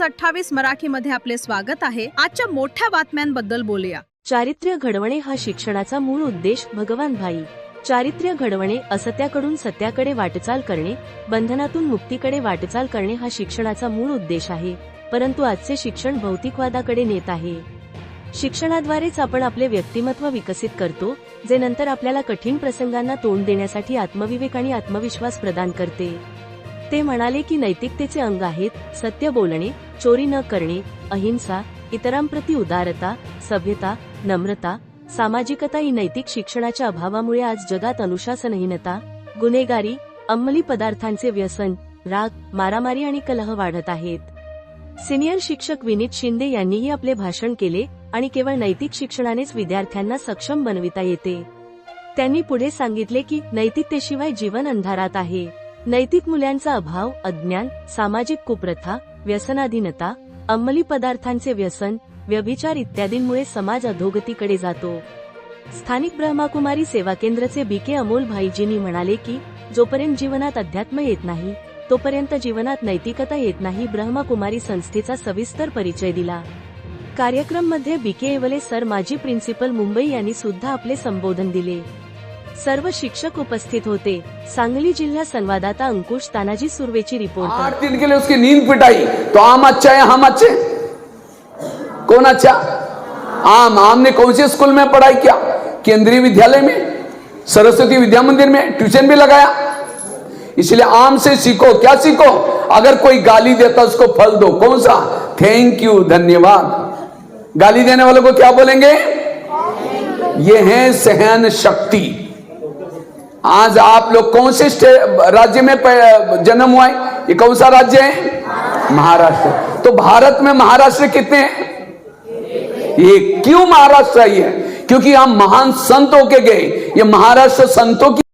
News अठ्ठावीस मराठी मध्ये आपले स्वागत आहे. आजच्या मोठ्या बातम्यांबद्दल बोलूया. चारित्र्य घडवणे हा शिक्षणाचा मूळ उद्देश भगवान भाई. चारित्र्य घडवणे असत्याकडून सत्याकडे वाटचाल करणे बंधनातून मुक्तीकडे वाटचाल करणे हा शिक्षणाचा मूळ उद्देश आहे. परंतु आजचे शिक्षण भौतिकवादाकडे नेत आहे. शिक्षणाद्वारेच आपण आपले व्यक्तिमत्व विकसित करतो जे नंतर आपल्याला कठीण प्रसंगांना तोंड देण्यासाठी आत्मविवेक आणि आत्मविश्वास प्रदान करते. ते म्हणाले की नैतिकतेचे अंग आहेत सत्य बोलणे चोरी न करणे अहिंसा इतरांप्रती उदारता सभ्यता नम्रता सामाजिकता ही नैतिक शिक्षणाच्या अभावामुळे आज जगात अनुशासनहीनता गुन्हेगारी अंमली पदार्थांचे व्यसन राग मारामारी आणि कलह वाढत आहेत. सिनियर शिक्षक विनीत शिंदे यांनीही आपले भाषण केले आणि केवळ नैतिक शिक्षणानेच विद्यार्थ्यांना सक्षम बनविता येते. त्यांनी पुढे सांगितले की नैतिकतेशिवाय जीवन अंधारात आहे. नैतिक मूल्यांचा अभाव अज्ञान सामाजिक कुप्रथा व्यसनाधीनता अंमली पदार्थांचे व्यसन व्यभिचार इत्यादींमुळे समाज अधोगतीकडे जातो. स्थानिक ब्रह्माकुमारी सेवा केंद्रचे बी के अमोल भाईजींनी म्हणाले की जोपर्यंत जीवनात अध्यात्म येत नाही तोपर्यंत जीवनात नैतिकता येत नाही ब्रह्मकुमारी संस्थेचा सविस्तर परिचय दिला. कार्यक्रममध्ये बी के एवले सर माजी प्रिन्सिपल मुंबई यांनी सुद्धा आपले संबोधन दिले. सर्व शिक्षक उपस्थित होते. सांगली जिल्हा संवाददाता अंकुश तानाजी सुर्वेची रिपोर्ट. आठ दिन के लिए उसकी नींद पिटाई. तो आम अच्छा है, हम अच्छे? कौन अच्छा? आम आम ने कौन से स्कूल में पढ़ाई किया? केंद्रीय विद्यालय में, सरस्वती विद्या मंदिर में, ट्यूशन भी लगाया. इसलिए आम से सीखो, क्या सीखो? अगर कोई गाली देता उसको फल दो, कौन सा? थैंक यू धन्यवाद. गाली देने वालों को क्या बोलेंगे? ये है सहन शक्ति. आज आप लोग कौन से राज्य में जन्म हुआ है? ये कौन सा राज्य है? महाराष्ट्र। तो भारत में महाराष्ट्र कितने हैं? ये क्यों महाराष्ट्र आई है? क्योंकि हम महान संत होके गए। ये महाराष्ट्र संतों की